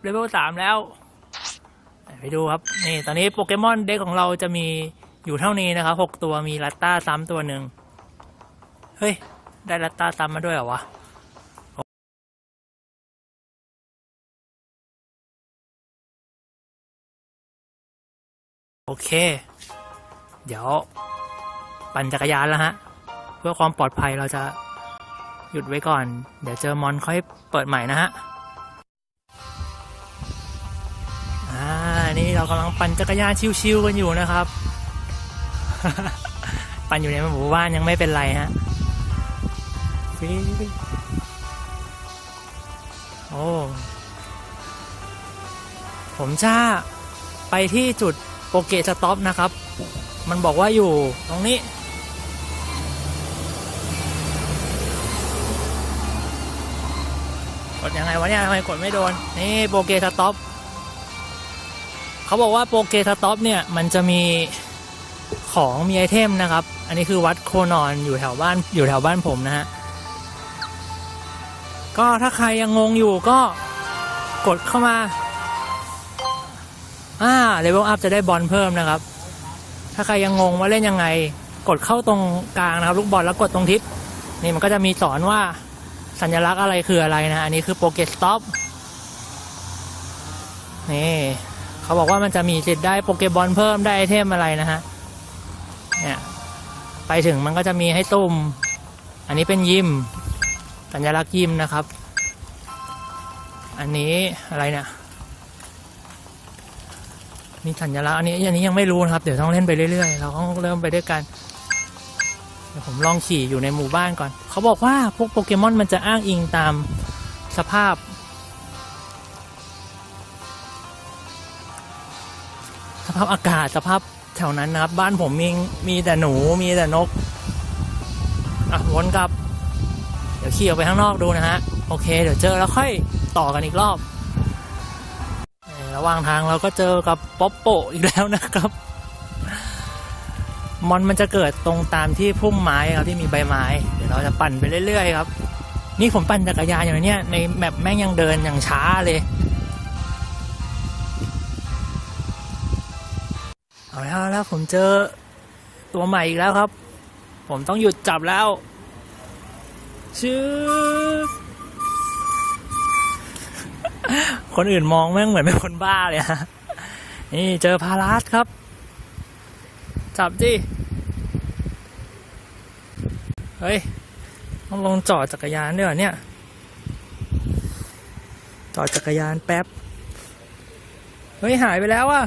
เลเวลสามแล้ว ไปดูครับ นี่ ตอนนี้โปเกมอนเด็กของเราจะมีอยู่เท่านี้นะครับหกตัวมีลัตตาซ้ำตัวหนึ่ง เฮ้ย ได้ลัตตาซ้ำมาด้วยเหรอวะโอเค เดี๋ยว ปั่นจักรยานแล้วฮะ เพื่อความปลอดภัยเราจะหยุดไว้ก่อน เดี๋ยวเจอมอนค่อยเปิดใหม่นะฮะ นี่เรากำลังปั่นจักรยานชิวๆกันอยู่นะครับ ปั่นอยู่ในหมู่บ้านยังไม่เป็นไรฮะโอ้ผมจะไปที่จุดโปเกสต็อปนะครับ มันบอกว่าอยู่ตรงนี้ กดยังไงวะเนี่ยทำไมกดไม่โดน นี่โปเกสต็อป เขาบอกว่าโปเกสต็อปเนี่ยมันจะมีของมีไอเทมนะครับ อันนี้คือวัดโคนอนอยู่แถวบ้านอยู่แถวบ้านผมนะฮะ ก็ถ้าใครยังงงอยู่ก็กดเข้ามา อ่าเลเวลอัพจะได้บอลเพิ่มนะครับ ถ้าใครยังงงว่าเล่นยังไง กดเข้าตรงกลางนะครับ ลูกบอลแล้วกดตรงทิศนี่มันก็จะมีสอนว่าสัญลักษณ์อะไรคืออะไรนะ อันนี้คือโปเกสต็อปนี่ เขาบอกว่ามันจะมีสิทธิ์ได้โปเกบอลเพิ่มได้ไอเทมอะไรนะฮะเนี่ยไปถึงมันก็จะมีให้ตุ่ม อันนี้เป็นยิมสัญลักษณ์ยิมนะครับ อันนี้อะไรเนี่ยนี่สัญลักษณ์อันนี้อันนี้ยังไม่รู้นะครับ เดี๋ยวต้องเล่นไปเรื่อยๆ เราต้องเริ่มไปด้วยกันเดี๋ยวผมลองขี่อยู่ในหมู่บ้านก่อน เขาบอกว่าพวกโปเกมอนมันจะอ้างอิงตามสภาพ ภาพอากาศสภาพแถวนั้นนะครับ บ้านผมมีมีแต่หนูมีแต่นก อะวนกลับ เดี๋ยวขี่ออกไปข้างนอกดูนะฮะ โอเค เดี๋ยวเจอแล้วค่อยต่อกันอีกรอบ ระหว่างทางเราก็เจอกับป๊อปโปอีกแล้วนะครับมอนมันจะเกิดตรงตามที่พุ่มไม้ครับที่มีใบไม้ เดี๋ยวเราจะปั่นไปเรื่อยๆครับ นี่ผมปั่นจักรยานอยู่นะเนี่ยในแมปแม่งยังเดินอย่างช้าเลย เอาแล้วเอาแล้วผมเจอตัวใหม่อีกแล้วครับ ผมต้องหยุดจับแล้ว ชื่อ คนอื่นมองแม่งเหมือนเป็นคนบ้าเลยฮะ นี่เจอพาราสครับ จับดิเฮ้ย ต้องลงจอดจักรยานด้วยเหรอเนี่ย จอดจักรยานแป๊บ เฮ้ย หายไปแล้วอะ